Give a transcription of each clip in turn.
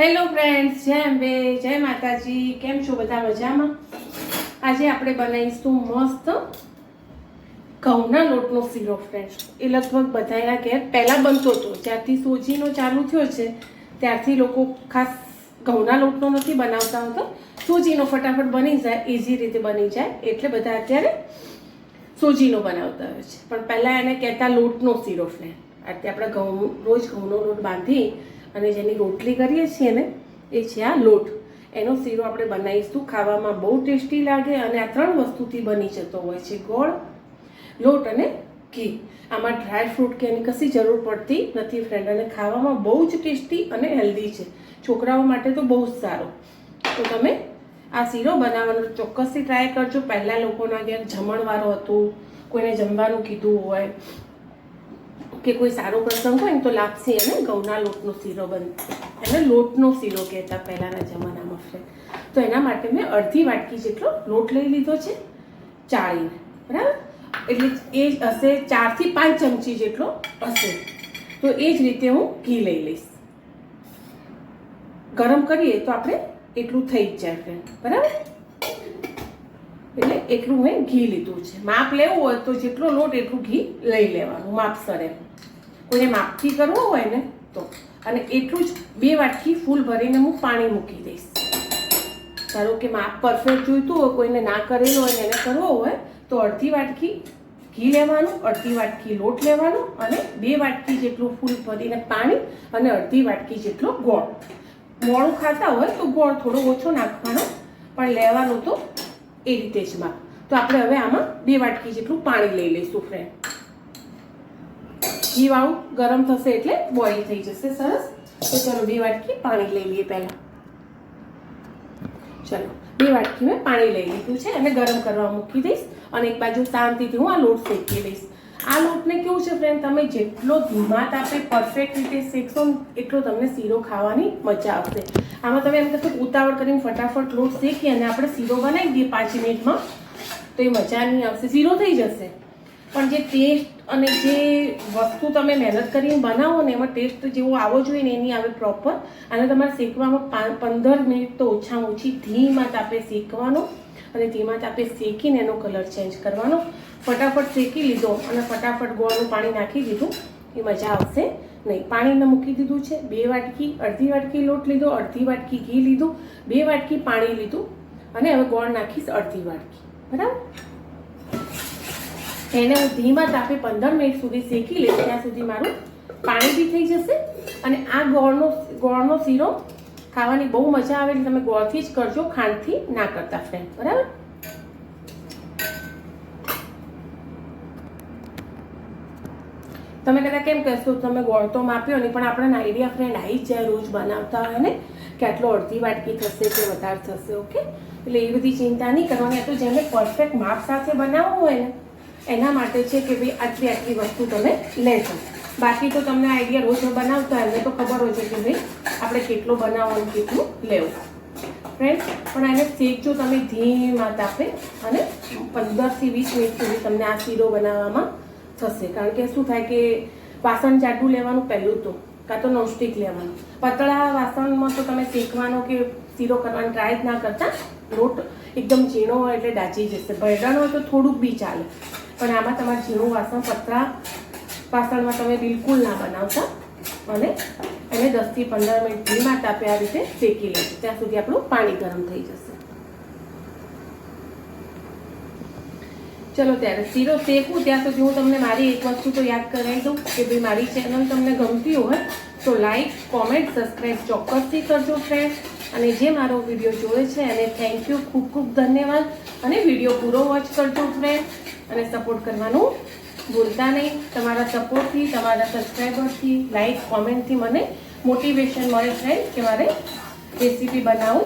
Hello friends જય અંબે, જય માતાજી, કેમ છો બધા મજામાં? આજે આપણે બનાવીશું મસ્ત ઘઉંના લોટનો શીરો ફ્રેન્ડ્સ એ લગભગ બધાના ઘેર પહેલાં બનતો હતો. જ્યારથી સોજીનો ચાલુ થયો છે, ત્યારથી લોકો ખાસ ઘઉંના લોટનો નથી બનાવતા હોતો. સોજીનો ફટાફટ બની જાય ઇઝી રીતે બની જાય, એટલે બધા અત્યારે સોજીનો બનાવતા હોય છે. પણ પહેલાં એને કહેતા લોટનો શીરો ફ્રેન્ડ અત્યારે આપણે ઘઉં, રોજ ઘઉંનો લોટ બાંધી અને જેની રોટલી કરીએ છીએ ને, એ છે આ લોટ. એનો શીરો આપણે બનાવીશું, ખાવામાં બહુ ટેસ્ટી લાગે અને આ ત્રણ વસ્તુથી બની જતો હોય છે ગોળ, લોટ અને ઘી. આમાં ડ્રાય ફ્રૂટ કે એની કશી જરૂર પડતી નથી ફ્રેન્ડ અને ખાવામાં બહુ જ ટેસ્ટી અને હેલ્ધી છે. છોકરાઓ માટે તો બહુ જ સારો. તો તમે આ શીરો બનાવવાનો ચોક્કસથી ટ્રાય કરજો. પહેલાં લોકોના ઘેર જમણવારો હતું, કોઈને જમવાનું કીધું હોય કે કોઈ સારો પ્રસંગ હોય ને તો લાપસી અને ઘઉંના લોટનો શીરો બન એને લોટનો શીરો કહેતા પહેલાંના જમાનામાં ફ્રેન્ડ. તો એના માટે મેં અડધી વાટકી જેટલો લોટ લઈ લીધો છે, ચાળીને. બરાબર? એટલે એ હશે ચારથી પાંચ ચમચી જેટલો હશે. તો એ જ રીતે હું ઘી લઈ લઈશ. ગરમ કરીએ તો આપણે એટલું થઈ જ જાય ફ્રેન્ડ બરાબર? એટલે એટલું મેં ઘી લીધું છે. માપ લેવું હોય તો જેટલો લોટ એટલું ઘી લઈ લેવાનું માપસર એમ કોઈને માપથી કરવો હોય ને તો. અને એટલું જ બે વાટકી ફૂલ ભરીને હું પાણી મૂકી દઈશ. ધારો કે માપ પરફેક્ટ જોઈતું હોય, કોઈને ના કરેલો હોય એને કરવો હોય, તો અડધી વાટકી ઘી લેવાનું, અડધી વાટકી લોટ લેવાનો અને બે વાટકી જેટલું ફૂલ ભરીને પાણી અને અડધી વાટકી જેટલો ગોળ. મોળું ખાતા હોય તો ગોળ થોડો ઓછો નાખવાનો, પણ લેવાનું તો એ રીતે જ માપ તો આપણે હવે આમાં બે વાટકી જેટલું પાણી લઈ લઈશું ફ્રેન્ડ ઘી વાળું ગરમ થશે એટલે બોઇલ થઈ જશે, સરસ. તો ચલો બે વાટકી પાણી લઈ લઈએ પહેલાં. ચલો, બે વાટકી મેં પાણી લઈ લીધું છે. અને ગરમ કરવા મૂકી દઈશ અને એક બાજુ શાંતિથી હું આ લોટ શેકી લઈશ. આ લોટને કેવું છે ફ્રેન્ડ તમે જેટલો ધીમા તાપે પરફેક્ટ રીતે શેકશો એટલો તમને શીરો ખાવાની મજા આવશે. આમાં તમે એમ કહેશો ઉતાવળ કરીને ફટાફટ લોટ શેકી અને આપણે શીરો બનાવી દઈએ પાંચ મિનિટમાં. તો એ મજા નહીં આવશે. શીરો થઈ જશે. પણ જે ટેસ્ટ અને જે વસ્તુ તમે મહેનત કરીને બનાવો ને એમાં ટેસ્ટ જેવો આવો જોઈએ ને એની આવે પ્રોપર અને તમારે શેકવામાં પંદર મિનિટ તો ઓછામાં ઓછી ધીમા તાપે શેકવાનો અને ધીમા આપણે શેકીને એનો કલર ચેન્જ કરવાનો. ફટાફટ શેકી લીધો અને ફટાફટ ગોળનું પાણી નાખી દીધું. એ મજા આવશે નહીં. પાણીને મૂકી દીધું છે. બે વાટકી, અડધી વાટકી લોટ લીધો, અડધી વાટકી ઘી લીધું, બે વાટકી પાણી લીધું અને હવે ગોળ નાખીશ અડધી વાટકી. બરાબર? એને હું ધીમા તાપે પંદર મિનિટ સુધી શેકી લઈશ. ત્યાં સુધી મારું પાણી બી થઈ જશે અને આ ગોળનો ગોળનો શીરો ખાવાની બહુ મજા આવે એટલે તમે ગોળથી જ કરજો, ખાંડથી ના કરતા ફ્રેન્ડ બરાબર? તમે કદાચ કેમ કહેશો, તમે ગોળ તો માપ્યો નહીં, પણ આપણને આઈડિયા ફ્રેન્ડ આવી જ જાય રોજ બનાવતા હોય ને, કે આટલો અડધી વાટકી થશે કે વધારે થશે ઓકે એટલે એ બધી ચિંતા નહીં કરવાની તો જેને પરફેક્ટ માપ સાથે બનાવવું હોય ને, એના માટે છે કે ભાઈ આટલી આટલી વસ્તુ તમે લેશો. બાકી તો તમને આઈડિયા રોજ બનાવતા એમને તો ખબર હોય છે કે ભાઈ આપણે કેટલો બનાવવો અને કેટલું લેવું. ફ્રેન્ડ પણ એને શેકજો તમે ધીમા તાપે અને પંદરથી વીસ મિનિટ સુધી તમને આ શીરો બનાવવામાં થશે. કારણ કે શું થાય કે વાસણ જાડું લેવાનું પહેલું તો, કાં તો નોનસ્ટિક લેવાનું. પતળા વાસણમાં તો તમે શેકવાનો કે શીરો કરવાનો ટ્રાય જ ના કરતા. લોટ એકદમ ઝીણો હોય એટલે દાજી જશે. ભરડાનો હોય તો થોડુંક બી ચાલે. પણ આમાં તમારે ઝીણું વાસણ પતળા વાસણમાં તમે બિલકુલ ના બનાવતા. અને એને દસથી પંદર મિનિટ ધીમા તાપે આ રીતે શેકી લેજો. ત્યાં સુધી આપણું પાણી ગરમ થઈ જશે. ચલો ત્યારે શીરો શેકું. ત્યાં સુધી હું તમને મારી એક વસ્તુ તો યાદ કરાવી દઉં કે ભાઈ મારી ચેનલ તમને ગમતી હોય તો લાઈક કોમેન્ટ સબસ્ક્રાઈબ ચોક્કસથી કરજો ફ્રેન્ડ અને જે મારો વીડિયો જોવે છે એને થેન્ક યુ ખૂબ ખૂબ ધન્યવાદ. અને વીડિયો પૂરો વોચ કરજો ફ્રેન્ડ અને સપોર્ટ કરવાનું ભૂલતા નહીં. તમારા સપોર્ટથી, તમારા સબસ્ક્રાઈબર્સથી લાઈક કોમેન્ટથી મને મોટિવેશન મળે ફ્રેન્ડ કે મારે રેસીપી બનાવું.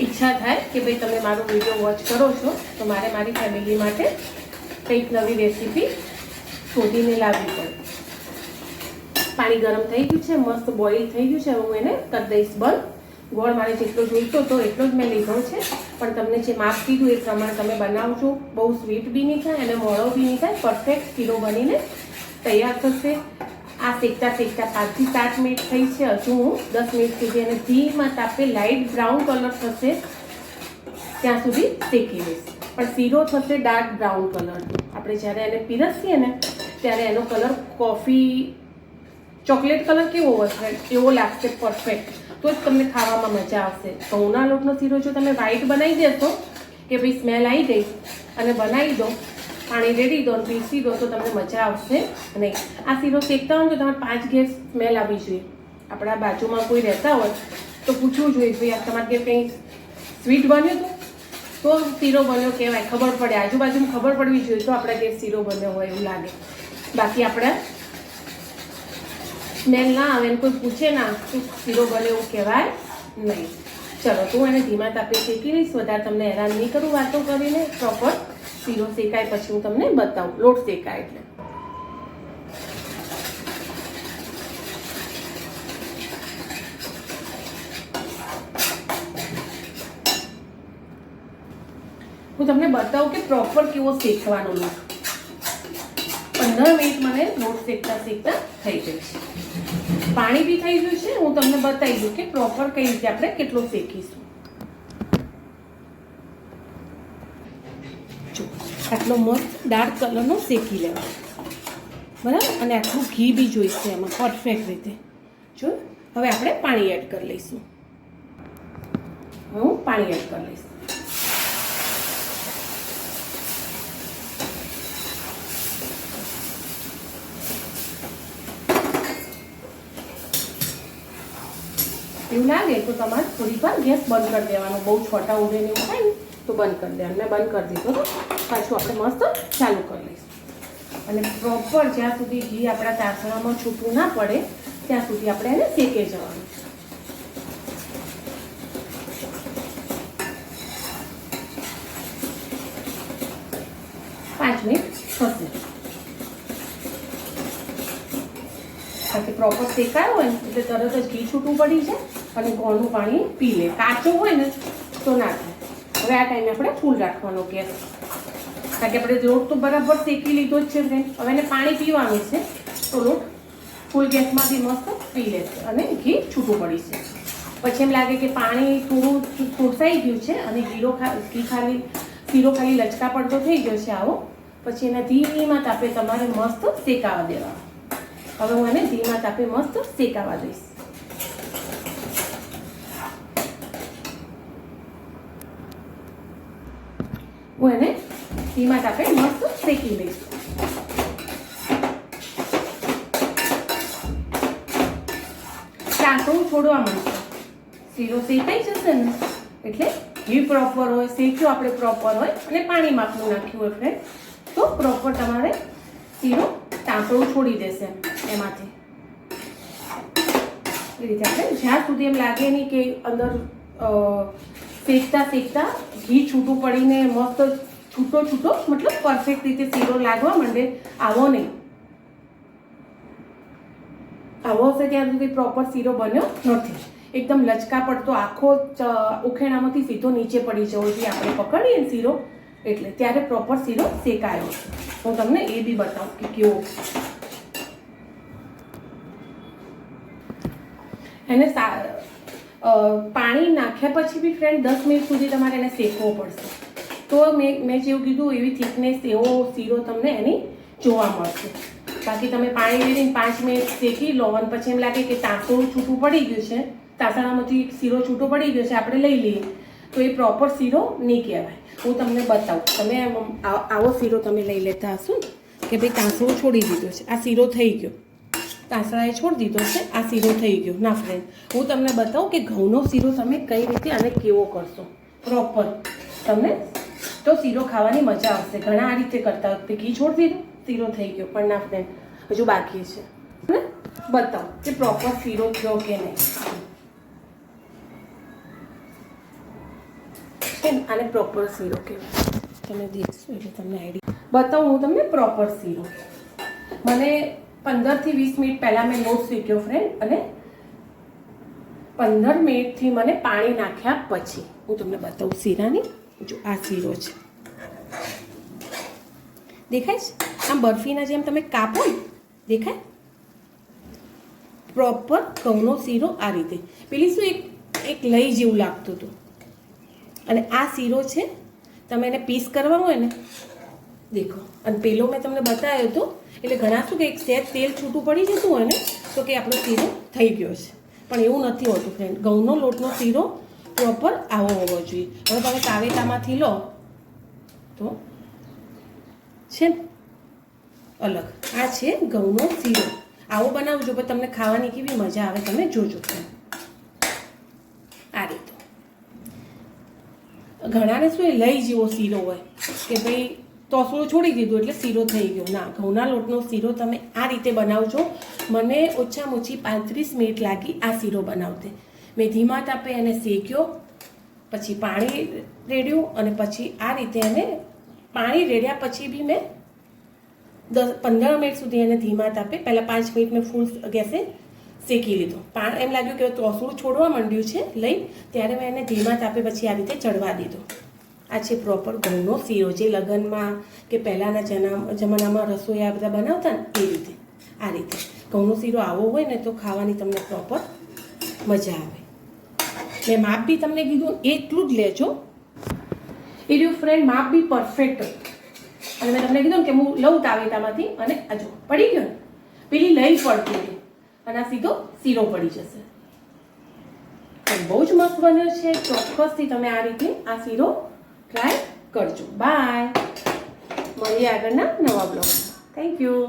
ઈચ્છા થાય કે ભાઈ તમે મારો વીડિયો વોચ કરો છો, તો મારે મારી ફેમિલી માટે કંઈક નવી રેસીપી શોધીને લાવવી પડે. પાણી ગરમ થઈ ગયું છે, મસ્ત બોઇલ થઈ ગયું છે, હું એને કરી દઈશ બંધ. ગોળ મારે જેટલો જોઈતો હતો એટલો જ મેં લીધો છે. પણ તમને જે માપ કીધું એ પ્રમાણે તમે બનાવજો. બહુ સ્વીટ બી નહીં થાય અને મોળો બી નહીં થાય. પરફેક્ટ કિલો બનીને તૈયાર થશે. આ શેકતા શેકતા પાંચથી સાત મિનિટ થઈ છે. હજુ હું દસ મિનિટ સુધી એને ધીમાં તાપે લાઇટ બ્રાઉન કલર થશે. ત્યાં સુધી શેકી લઈશ પણ શીરો થશે ડાર્ક બ્રાઉન કલર આપણે જ્યારે એને પીરસીએ ને, ત્યારે એનો કલર કોફી ચોકલેટ કલર કેવો હશે? એવો લાગશે પરફેક્ટ તો જ તમને ખાવામાં મજા આવશે. ઘઉંના લોટનો શીરો જો તમે વ્હાઈટ બનાવી દેશો, કે ભાઈ સ્મેલ આવી ગઈ, અને બનાવી દો, પાણી રેડી દો અને પીસી દો તો તમને મજા આવશે. નહીં આ શીરો શેકતા હોય તો તમારે પાંચ ગેસ સ્મેલ આવવી જોઈએ. આપણા બાજુમાં કોઈ રહેતા હોય, તો પૂછવું જોઈએ, ભાઈ, આ તમારે ઘેર કંઈ સ્વીટ બન્યું હતું? તો શીરો બન્યો કહેવાય. ખબર પડે. આજુબાજુમાં ખબર પડવી જોઈએ તો આપણા ઘેર શીરો બન્યો હોય એવું લાગે. બાકી આપણે સ્મેલ ના આવે કોઈ પૂછે ના, શું શીરો બને એવું કહેવાય? નહીં. ચલો, તું એને ધીમા તાપે શેકી લઈશ વધારે તમને હેરાન નહીં કરું વાતો કરીને પ્રોપર શીરો શેકાય પછી હું તમને બતાવું, લોટ શેકાય એટલે. હું તમને બતાવું કે પ્રોપર કેવો શેકવાનો લોટ. પંદર મિનિટ મને લોટ શેકતા શેકતા થઈ જાય છે પાણી બી થઈ ગયું છે હું તમને બતાવી દઉં કે પ્રોપર કઈ રીતે આપણે કેટલો શેકીશું જો, આટલો મસ્ત ડાર્ક કલરનો શેકી લેવા બરાબર? અને આટલું ઘી બી જોઈશે એમાં પરફેક્ટ રીતે. જો, હવે આપણે પાણી એડ કરી લઈશું. હું પાણી એડ કરી લઈશ. એવું લાગે તો તમારે થોડીક વાર ગેસ બંધ કરી દેવાનો. બહુ છોટા ઉડે એવું થાય ને, તો બંધ કરી દેવાનું. મેં બંધ કરી દીધો તો પાછું આપણે મસ્ત ચાલુ કરી લઈશું. અને પ્રોપર જ્યાં સુધી ઘી આપણા તાસણામાં છૂટું ના પડે, ત્યાં સુધી આપણે એને શેકે જવાનું. પાંચ મિનિટ થશે. બાકી પ્રોપર શેકાયો હોય એટલે તરત જ ઘી છૂટું પડી જાય. અને ગોળનું પાણી પી લે. કાચું હોય ને તો ના થાય. હવે આ ટાઈમે આપણે ફૂલ રાખવાનો ગેસ કારણ કે આપણે લોટ તો બરાબર શેકી લીધો જ છે હવે એને પાણી પીવાનું છે. તો લોટ ફૂલ ગેસમાંથી મસ્ત પી લેશે અને ઘી છૂટું પડી છે. પછી એમ લાગે કે પાણી થોડું તોસાઈ ગયું છે અને ગીરો ખા ઘી ખાલી શીરો ખાલી લચકા પડતો થઈ ગયો છે આવો. પછી એના ધીમા તાપે તમારે મસ્ત શેકાવા દેવા. હવે હું એને ધીમા તાપે મસ્ત શેકાવા દઈશ. હું એને ધીમા તાપે મસ્ત શેકી લઈશ ટાંકણું છોડવા માંડશે શીરો શેકાઈ જશે ને એટલે ઘી પ્રોપર હોય શેક્યો આપણે પ્રોપર હોય અને પાણી માપનું નાખ્યું હોય ફ્રેન્ડ તો પ્રોપર તમારે શીરો ટાંકણું છોડી દેશે એમાંથી એ રીતે આપણે જ્યાં સુધી એમ લાગે નહીં કે અંદર શેકતા શેકતા ઘી છૂટું પડીને મસ્ત છૂટો છૂટો, મતલબ પરફેક્ટ રીતે શીરો લાગવા માંડે. આવો નહીં. આવો હશે ત્યાં સુધી પ્રોપર શીરો બન્યો નથી. એકદમ લચકા પડતો આખો ઉખેણામાંથી સીધો નીચે પડી જવો જોઈએ. આપણે પકડીએ શીરો, એટલે ત્યારે પ્રોપર શીરો શેકાયો હું તમને એ બી બતાવું કે કેવો એને પાણી નાખ્યા પછી બી ફ્રેન્ડ દસ મિનિટ સુધી તમારે એને શેકવો પડશે. તો મેં મેં જેવું કીધું, એવી થિકનેસ એવો શીરો તમને એની જોવા મળશે. બાકી તમે પાણી લઈને પાંચ મિનિટ શેકી લો, અને પછી એમ લાગે કે તાંસું છૂટું પડી ગયું છે તાંસણામાંથી શીરો છૂટો પડી ગયો છે, આપણે લઈ લઈએ. તો એ પ્રોપર શીરો નહીં કહેવાય. હું તમને બતાવું. તમે આવો શીરો તમે લઈ લેતા હશો કે ભાઈ તાંસળો છોડી દીધો છે. આ શીરો થઈ ગયો. તાંસળાએ છોડી દીધો છે, આ શીરો થઈ ગયો. ના ફ્રેન્ડ હું તમને બતાવું કે ઘઉંનો શીરો તમે કઈ રીતે અને કેવો કરશો? પ્રોપર તમને તો શીરો ખાવાની મજા આવશે. ઘણા આ રીતે કરતા વખતે ઘી છોડી દીધું શીરો થઈ ગયો. પણ ના ફ્રેન્ડ હજુ બાકી છે. ને બતાવો કે પ્રોપર શીરો થયો કે નહીં. આને પ્રોપર શીરો કહેવાય. તમે દેખશો એટલે તમને આઈડિયા બતાવું હું તમને પ્રોપર શીરો મને પંદરથી વીસ મિનિટ પહેલાં મેં લોટ શીખ્યો ફ્રેન્ડ અને પંદર મિનિટથી મને પાણી નાખ્યા પછી હું તમને બતાવું શીરાની. જો આ શીરો છે. દેખાય છે? આમ બરફીના જેમ તમે કાપો ને, દેખાય? પ્રોપર ઘઉંનો શીરો આ રીતે. પેલી શું એક એક લઈ જેવું લાગતું હતું. અને આ શીરો છે, તમે એને પીસ કરવા હોય ને, દેખો. અને પેલો મેં તમને બતાવ્યો હતો એટલે ઘણા શું કે એક સેજ તેલ છૂટું પડી જતું હોય ને, તો કે આપણો શીરો થઈ ગયો છે. પણ એવું નથી હોતું ફ્રેન્ડ ઘઉંનો લોટનો શીરો પ્રોપર આવો હોવો જોઈએ. હવે તમે તાવેતામાંથી લો, તો છે અલગ. આ છે ઘઉંનો શીરો. આવો બનાવજો, પણ તમને ખાવાની કેવી મજા આવે તમે જોજો આ રીતે. ઘણાને શું લઈ જેવો શીરો હોય, કે ભાઈ તોસળું છોડી દીધું એટલે શીરો થઈ ગયો. ના, ઘઉંના લોટનો શીરો તમે આ રીતે બનાવજો. મને ઓછામાં ઓછી પાંત્રીસ મિનિટ લાગી આ શીરો બનાવતે. મેં ધીમા તાપે એને શેક્યો, પછી પાણી રેડ્યું અને પછી આ રીતે એને પાણી રેડ્યા પછી બી મેં દસ પંદર મિનિટ સુધી એને ધીમા તાપે પહેલાં પાંચ મિનિટ મેં ફૂલ ગેસે શેકી લીધો. પાણ એમ લાગ્યું કે તોસળું છોડવા માંડ્યું છે લઈ, ત્યારે મેં એને ધીમા તાપે પછી આ રીતે ચડવા દીધો. આ છે પ્રોપર ઘઉંનો શીરો. જે લગ્નમાં કે પહેલાંના જના જમાનામાં રસોઈ આ બધા બનાવતા ને, એ રીતે. આ રીતે. ઘઉંનો શીરો આવો હોય ને તો ખાવાની તમને પ્રોપર મજા આવે. મેં માપ બી તમને કીધું, એટલું જ લેજો. એર્યું ફ્રેન્ડ માપ બી પરફેક્ટ અને મેં તમને કીધું ને કે હું લઉં તાવેતામાંથી અને આ જો પડી ગયો પેલી લઈ પડતી હતી. અને આ સીધો શીરો પડી જશે. બહુ જ મસ્ત બન્યો છે, ચોક્કસથી તમે આ રીતે આ શીરો ટ્રાય કરજો. બાય મળીએ આગળના નવા બ્લોગમાં થેન્ક યુ